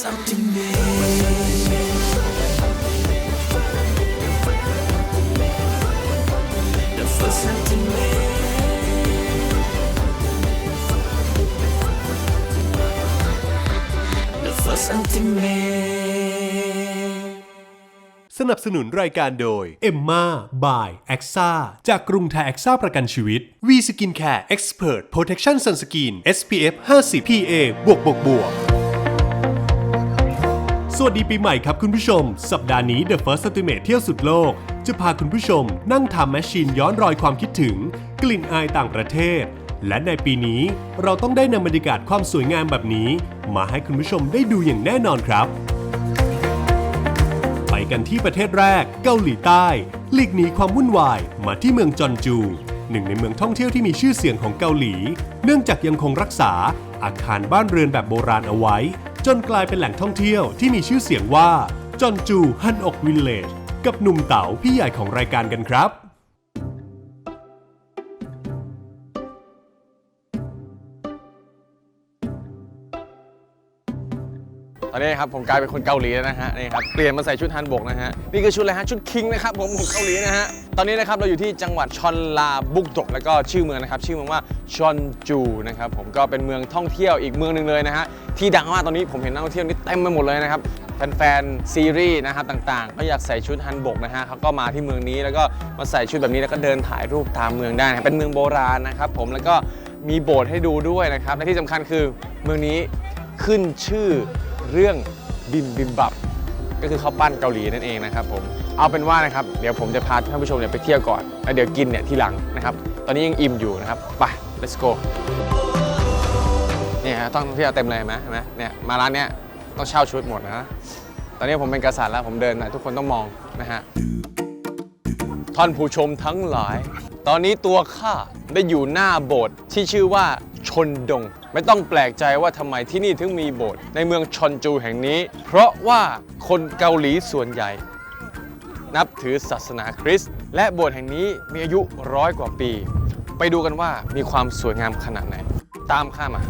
something new. สนับสนุนรายการโดย เอ็มม่าบายแอคซ่าจากกรุงไทยแอคซ่าประกันชีวิต วีสกินแคร์เอ็กซ์เพรสโปรเทคชั่นซันสกิน SPF 50 PA บวกบวกบวก สวัสดีปีใหม่ครับคุณผู้ชม สัปดาห์นี้ The First Ultimate เที่ยวสุดโลก จะพาคุณผู้ชมนั่งทำแมชชีนย้อนรอยความคิดถึง กลิ่นอายต่างประเทศ และในปีนี้เราต้องได้นำบรรยากาศความสวยงามแบบนี้ มาให้คุณผู้ชมได้ดูอย่างแน่นอนครับ ไปกันที่ประเทศแรก เกาหลีใต้หลีกหนีความวุ่นวายมาที่เมืองจอนจู หนึ่งในเมืองท่องเที่ยวที่มีชื่อเสียงของเกาหลี เนื่องจากยังคงรักษาอาคารบ้านเรือนแบบโบราณเอาไว้ จนกลายเป็นแหล่งท่องเที่ยวที่มีชื่อเสียงว่าจอนจูฮันอกวิลเลจกับหนุ่มเต๋าพี่ใหญ่ของรายการกันครับ นนี้ครับผมกลายเป็นคนเกาหลีแล้วนะฮะนี่ครับเปลี่ยนมาใส่ชุดฮันบกนะฮะนี่คือชุดอะไรฮะชุดคิงนะครับผมของเกาหลีนะฮะตอนนี้นะครับเราอยู่ที่จังหวัดชอนลาบุกดกแล้วก็ชื่อเมืองนะครับชื่อเมืองว่าชอนจูนะครับผมก็เป็นเมืองท่องเที่ยวอีกเมืองหนึ่งเลยนะฮะที่ดังมากตอนนี้ผมเห็นนักท่องเที่ยวนี่เต็มไปหมดเลยนะครับแฟนๆซีรีส์นะครับต่างๆก็อยากใส่ชุดฮันบกนะฮะเขาก็มาที่เมืองนี้แล้วก็มาใส่ชุดแบบนี้แล้วก็เดินถ่ายรูปตามเมืองได้นะเป็นเมืองโบราณนะครับผมแล้วก็มีโบสถ์ให้ดูด้วยนะครับและที่สำคัญคือเมืองนี้ขึ้นชื่อ เรื่องบิมบิมบับ ก็คือข้าวปั้นเกาหลีนั่นเองนะครับผมเอาเป็นว่านะครับเดี๋ยวผมจะพาท่านผู้ชมเนี่ยไปเที่ยวก่อนแล้วเดี๋ยวกินเนี่ยทีหลังนะครับตอนนี้ยังอิ่มอยู่นะครับไป let's go เนี่ยฮะต้องเที่ยวเต็มเลยเห็นไหมเห็นไหมเนี่ยมาร้านเนี้ยต้องเช่าชุดหมดนะตอนนี้ผมเป็นกษัตริย์แล้วผมเดินนะทุกคนต้องมองนะฮะท่านผู้ชมทั้งหลาย ตอนนี้ตัวข้าได้อยู่หน้าโบสถ์ที่ชื่อว่า ชนดง ไม่ต้องแปลกใจว่าทำไมที่นี่ถึงมีโบสถ์ในเมืองชอนจูแห่งนี้ เพราะว่าคนเกาหลีส่วนใหญ่ นับถือศาสนาคริสต์และโบสถ์แห่งนี้มีอายุร้อยกว่าปี ไปดูกันว่ามีความสวยงามขนาดไหน ตามข้ามา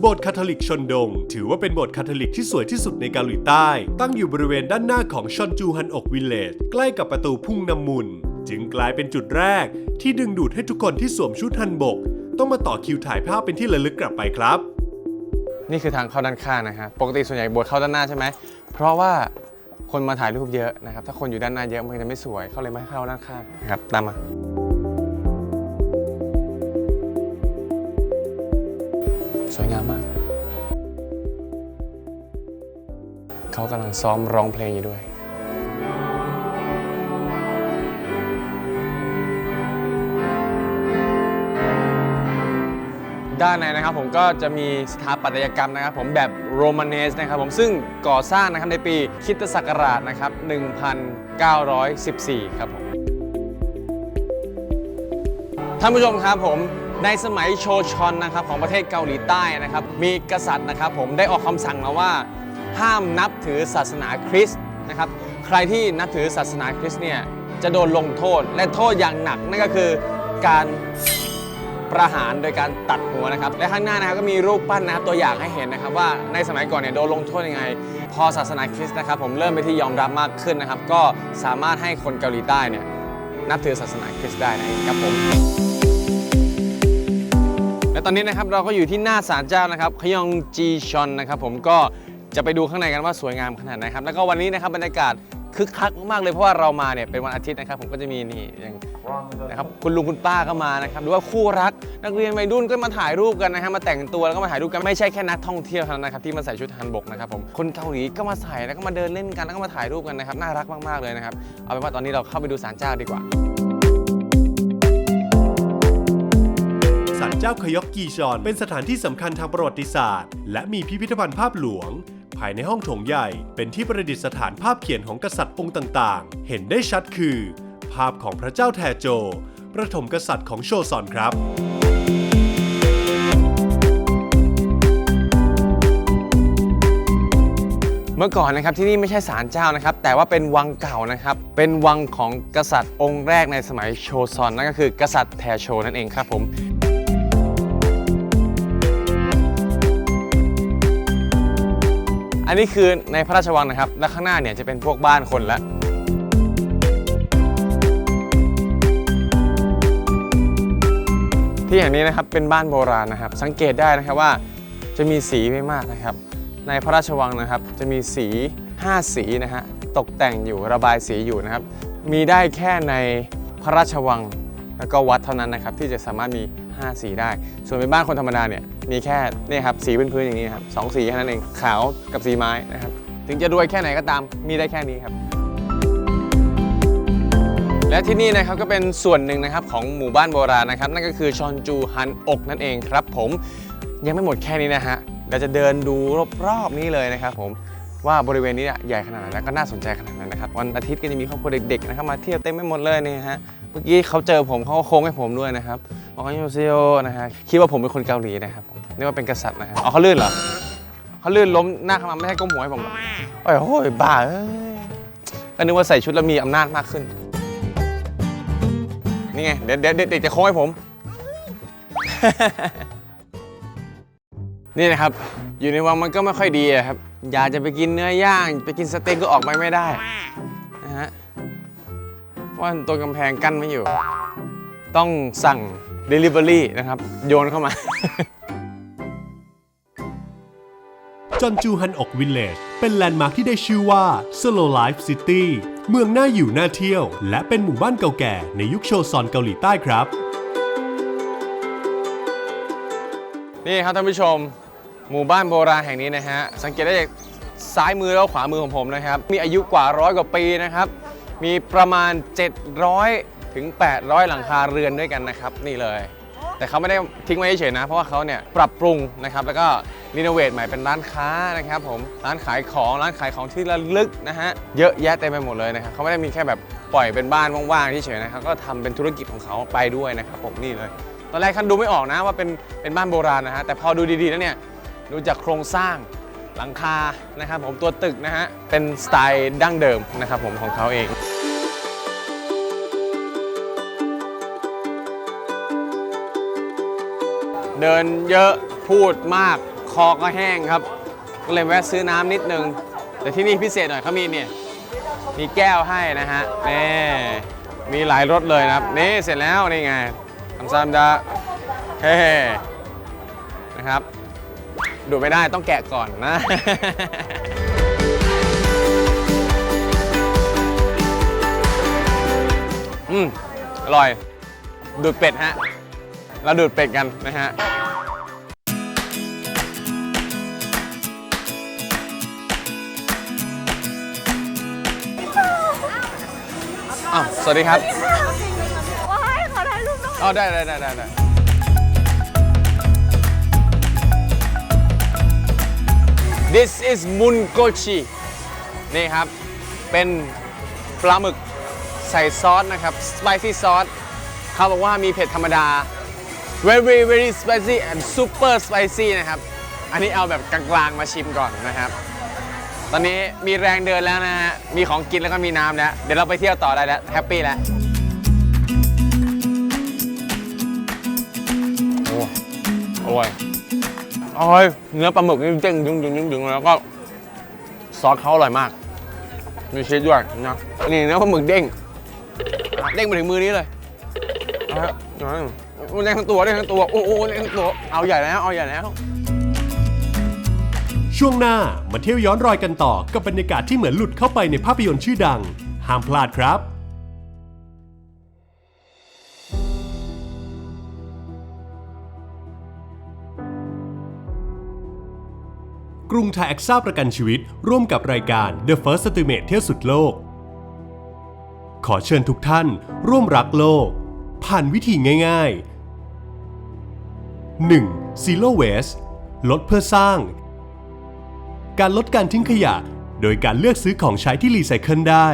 โบสถ์คาทอลิกชนดง ถือว่าเป็นโบสถ์คาทอลิกที่สวยที่สุดในเกาหลีใต้ ตั้งอยู่บริเวณด้านหน้าของชอนจูฮันอกวิลเลจใกล้กับประตูพุ่งน้ำมุน จึงกลายเป็นจุดแรก ที่ดึงดูดให้ทุกคนที่สวมชุดฮันบก ต้องมาต่อคิวถ่ายภาพเป็นที่ระลึกกลับไปครับ นี่คือทางเข้าด้านข้างนะฮะปกติส่วนใหญ่โบสถ์เข้าด้านหน้าใช่ไหมเพราะว่าคนมาถ่ายรูปเยอะนะครับถ้าคนอยู่ด้านหน้าเยอะมันจะไม่สวยเขาเลยไม่ให้เข้าด้านข้างนะครับตามมาสวยงามมาก เขากำลังซ้อมร้องเพลงอยู่ด้วย ด้านในนะครับผมก็จะมีสถาปัตยกรรมนะครับผมแบบโรมาเนสนะครับผมซึ่งก่อสร้างนะครับในปีคิตศักราชนะครับ 1914 ครับผมท่านผู้ชมครับผมในสมัยโชชอนนะครับของประเทศเกาหลีใต้นะครับมีกษัตริย์นะครับผมได้ออกคำสั่งมาว่า ห้ามนับถือศาสนาคริสต์นะครับใครที่นับถือศาสนาคริสต์เนี่ยจะโดนลงโทษและโทษอย่างหนักนั่นก็คือการ ประหารโดยการตัดหัวนะครับ และข้างหน้านะครับก็มีรูปปั้นนะครับตัวอย่างให้เห็นนะครับว่าในสมัยก่อนเนี่ยโดนลงโทษยังไง พอศาสนาคริสต์นะครับผมเริ่มไปที่ยอมรับมากขึ้นนะครับ ก็สามารถให้คนเกาหลีใต้เนี่ยนับถือศาสนาคริสต์ได้นั่นเองครับผมและตอนนี้นะครับเราก็อยู่ที่หน้าศาลเจ้านะครับขยองจีชอนนะครับผมก็จะไปดูข้างในกันว่าสวยงามขนาดไหนครับแล้วก็วันนี้นะครับบรรยากาศ คึกคักมากเลยเพราะว่าเรามาเนี่ยเป็นวันอาทิตย์นะครับ ผมก็จะมีนี่อย่างนะครับคุณลุงคุณป้าก็มานะครับหรือว่าคู่รักนักเรียนวัยรุ่นก็มาถ่ายรูปกันนะฮะมาแต่งตัวแล้วก็มาถ่ายรูปกันไม่ใช่แค่นักท่องเที่ยวเท่านั้นนะครับที่มาใส่ชุดฮันบกนะครับผมคนเกาหลีก็มาใส่แล้วก็มาเดินเล่นกันแล้วก็มาถ่ายรูปกันนะครับน่ารักมากๆเลยนะครับเอาเป็นว่าตอนนี้เราเข้าไปดูศาลเจ้าดีกว่าศาลเจ้าขยอกกีชอน เป็นสถานที่สำคัญทางประวัติศาสตร์ และมีพิพิธภัณฑ์ภาพหลวง ภายในห้องโถงใหญ่ เป็นที่ประดิษฐานภาพเขียนของกษัตริย์องค์ต่างๆ เห็นได้ชัดคือ ภาพของพระเจ้าแทโจ ประถมกษัตริย์ของโชซอนครับเมื่อก่อนนะครับที่นี่ไม่ใช่ศาลเจ้านะครับ แต่ว่าเป็นวังเก่านะครับ เป็นวังของกษัตริย์องค์แรกในสมัยโชซอนนั่นก็คือกษัตริย์แทโชนั่นเองครับผม นนี้คือในพระราชวังนะครับ และข้างหน้าเนี่ยจะเป็นพวกบ้านคนละที่อย่างนี้นะครับเป็นบ้านโบราณนะครับ สังเกตได้นะครับว่าจะมีสีไม่มากนะครับ ในพระราชวังนะครับ จะมีสี 5 สีนะฮะตกแต่งอยู่ระบายสีอยู่นะครับ มีได้แค่ในพระราชวังแล้วก็วัดเท่านั้นนะครับ ที่จะสามารถมี 5 สีได้ ส่วนเป็นบ้านคนธรรมดาเนี่ยมีแค่เนี่ยครับสีพื้นๆอย่างนี้ครับสองสีแค่นั้นเองขาวกับสีไม้นะครับถึงจะรวยแค่ไหนก็ตามมีได้แค่นี้ครับ และที่นี่นะครับก็เป็นส่วนหนึ่งนะครับของหมู่บ้านโบราณนะครับ นั่นก็คือชอนจูฮันอกนั่นเองครับผมยังไม่หมดแค่นี้นะฮะเราจะเดินดูรอบๆนี้เลยนะครับผมว่าบริเวณนี้ใหญ่ขนาดไหนและก็น่าสนใจขนาดไหนนะครับวันอาทิตย์ก็จะมีครอบครัวเด็กๆนะครับมาเที่ยวเต็มไปหมดเลยนี่ฮะเมื่อกี้เขาเจอผมเขาก็โค้งให้ผมด้วยนะครับ บอกว่าโซโอนะฮะคิดว่าผมเป็นคนเกาหลีนะครับผมนึกว่าเป็นกษัตริย์นะฮะอ๋อเขาลื่นเหรอเขาลื่นล้มหน้าเข้ามาไม่ให้ก้มหัวให้ผมเหรอโอ้ยโอ้ยบ้าเอ้ยก็นึกว่าใส่ชุดแล้วมีอำนาจมากขึ้น นี่ไงเดี๋ยวเดี๋ยวเด็กจะโค้งให้ผม นี่นะครับ อยู่ในวังมันก็ไม่ค่อยดีอะครับ อยากจะไปกินเนื้อย่าง ไปกินสเต็กก็ออกไปไม่ได้นะฮะเพราะว่าตัวกำแพงกั้นไม่อยู่ ต้องสั่ง Delivery นะครับ โยนเข้ามา จอนจูฮันอกวิลเลจเป็นแลนด์มาร์คที่ได้ชื่อว่า Slow Life City เมืองน่าอยู่น่าเที่ยว และเป็นหมู่บ้านเก่าแก่ในยุคโชซอนเกาหลีใต้ครับ นี่ครับท่านผู้ชม หมู่บ้านโบราณแห่งนี้นะฮะ สังเกตได้จากซ้ายมือแล้วขวามือของผมนะครับ มีอายุกว่าร้อยกว่าปีนะครับ มีประมาณ 700 ถึง 800 หลังคาเรือนด้วยกันนะครับ นี่เลย แต่เขาไม่ได้ทิ้งไว้เฉยๆนะ เพราะว่าเขาเนี่ยปรับปรุงนะครับแล้วก็รีโนเวทใหม่เป็นร้านค้านะครับผมร้านขายของร้านขายของที่ระลึกนะฮะเยอะแยะเต็มไปหมดเลยนะครับเขาไม่ได้มีแค่แบบปล่อยเป็นบ้านว่างๆเฉยๆนะครับก็ทำเป็นธุรกิจของเขาไปด้วยนะครับผมนี่เลยตอนแรกท่านดูไม่ออกนะว่าเป็นเป็นบ้านโบราณนะฮะแต่พอดูดีๆแล้วเนี่ยดูจากโครงสร้างหลังคานะครับผมตัวตึกนะฮะเป็นสไตล์ดั้งเดิมนะครับผมของเขาเอง เดินเยอะพูดมากคอก็แห้งครับ ก็เลยแวะซื้อน้ำนิดนึง แต่ที่นี่พิเศษหน่อยเขามีเนี่ยมีแก้วให้นะฮะนี่มีหลายรสเลยนะครับนี่เสร็จแล้วนี่ไงคำซามดาเฮ้นะครับ ดูไม่ได้ต้องแกะก่อนนะอืมอร่อย ดูดเป็ดฮะ เราดูดเป็ดกันนะฮะอ้าวสวัสดีครับว้ายขอถ่ายรูปหน่อยอ๋อได้ได้ได้ได้ได้ This is mungochi นี่ครับ เป็นปลาหมึกใส่ซอสนะครับ spicy ซอสเขาบอกว่ามีเผ็ดธรรมดา very very spicy and super spicy นะครับ อันนี้เอาแบบกลางๆมาชิมก่อนนะครับ ตอนนี้มีแรงเดินแล้วนะฮะ มีของกินแล้วก็มีน้ำแล้ว เดี๋ยวเราไปเที่ยวต่อได้แล้ว แฮปปี้แล้วโอ้อร่อยอร่อยเนื้อปลาหมึกนี่เด้งดึงดึงดึงดึงแล้วก็ซอสเขาอร่อยมาก มีชีสด้วยนะนี่เนื้อปลาหมึกเด้ง เด้งมาถึงมือนี้เลยเอาละ เละมันทั้งตัวเด้งทั้งตัว โอ้โหเด้งทั้งตัว เอาใหญ่แล้ว เอาใหญ่แล้ว ช่วงหน้ามาเที่ยวย้อนรอยกันต่อกับบรรยากาศที่เหมือนหลุดเข้าไปในภาพยนตร์ชื่อดัง ห้ามพลาดครับ กรุงไทยแอคซ่าประกันชีวิต ร่วมกับรายการ The First Estimate เที่ยวสุดโลก ขอเชิญทุกท่าน ร่วมรักโลก ผ่านวิธีง่าย ๆ 1. Zero Waste ลดเพื่อสร้าง การลดการทิ้งขยะ โดยการเลือกซื้อของใช้ที่รีไซเคิลได้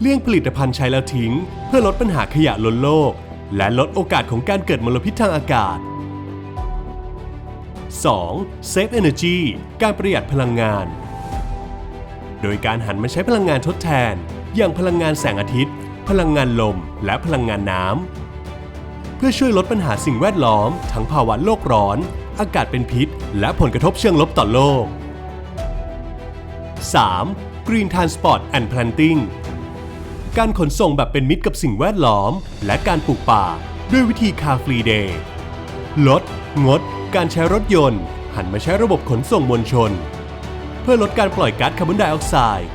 เลี่ยงผลิตภัณฑ์ใช้แล้วทิ้ง เพื่อลดปัญหาขยะล้นโลก และลดโอกาสของการเกิดมลพิษทางอากาศ 2. Save Energy การประหยัดพลังงาน โดยการหันมาใช้พลังงานทดแทน อย่างพลังงานแสงอาทิตย์ พลังงานลม และพลังงานน้ำ พื่อช่วยลดปัญหาสิ่งแวดล้อม ทั้งภาวะโลกร้อน อากาศเป็นพิษ และผลกระทบเชิงลบต่อโลก 3. Green Transport and Planting การขนส่งแบบเป็นมิตรกับสิ่งแวดล้อม และการปลูกป่า ด้วยวิธี Car Free Day ลด งด การใช้รถยนต์ หันมาใช้ระบบขนส่งมวลชน เพื่อลดการปล่อยก๊าซคาร์บอนไดออกไซด์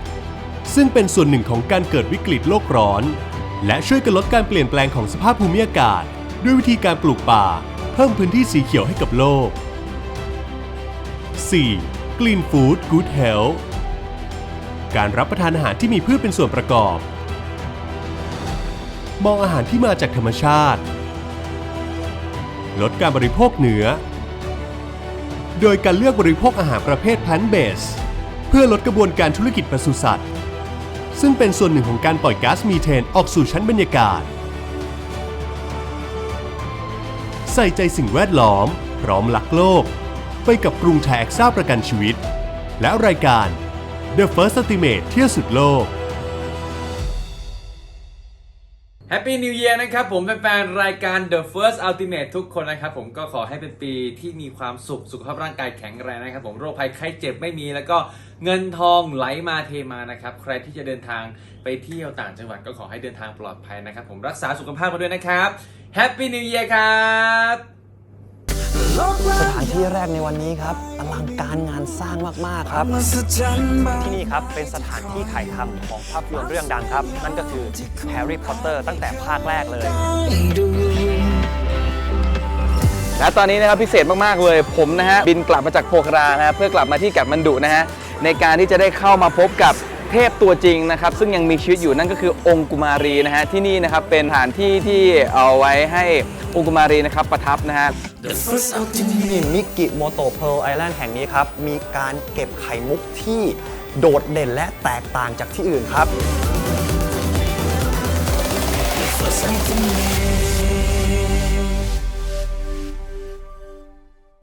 ซึ่งเป็นส่วนหนึ่งของการเกิดวิกฤตโลกร้อน และช่วยกันลดการเปลี่ยนแปลงของสภาพภูมิอากาศ ด้วยวิธีการปลูกป่า เพิ่มพื้นที่สีเขียวให้กับโลก 4. Clean Food Good Health การรับประทานอาหารที่มีพืชเป็นส่วนประกอบ มองอาหารที่มาจากธรรมชาติ ลดการบริโภคเนื้อ โดยการเลือกบริโภคอาหารประเภท plant based เพื่อลดกระบวนการธุรกิจปศุสัตว์ ซึ่งเป็นส่วนหนึ่งของการปล่อยก๊าซมีเทนออกสู่ชั้นบรรยากาศ ใส่ใจสิ่งแวดล้อม พร้อมรักโลก ไปกับกรุงไทยแอคซ่าประกันชีวิต และรายการ The First Estimate เที่ยวสุดโลก แฮปปี้นิว e ย r นะครับผมแฟนๆรายการ The First Ultimate ทุกคนนะครับผมก็ขอให้เป็นปีที่มีความสุข สุขภาพร่างกายแข็งแรงนะครับผมโรคภัยไข้เจ็บไม่มี แล้วก็เงินทองไหลมาเทมานะครับ ใครที่จะเดินทาง ไปเที่ยวต่างจังหวัดก็ขอให้เดินทางปลอดภัยนะครับ ผมรักษาสุขภาพมาด้วยนะครับแฮปปี้นิว e ย r ครับสถานที่แรกในวันนี้ครับอลังการงานสร้างมาก ๆ ครับ ที่นี่ครับเป็นสถานที่ถ่ายทำของภาพยนตร์เรื่องดังครับ นั่นก็คือ Harry Potter ตั้งแต่ภาคแรกเลย และตอนนี้นะครับพิเศษมาก ๆ เลยผมนะฮะ บินกลับมาจากโพครานะฮะเพื่อกลับมาที่กัดมันดุนะฮะ ในการที่จะได้เข้ามาพบกับ เทพตัวจริงนะครับซึ่งยังมีชีวิตอยู่นั่นก็คือองค์กุมารีนะฮะที่นี่นะครับเป็นสถานที่ที่เอาไว้ให้องค์กุมารีนะครับประทับนะฮะที่มิกิโมโตเพ r l ไอแลนด์แห่งนี้ครับ มีการเก็บไข่มุกที่โดดเด่นและแตกต่างจากที่อื่นครับ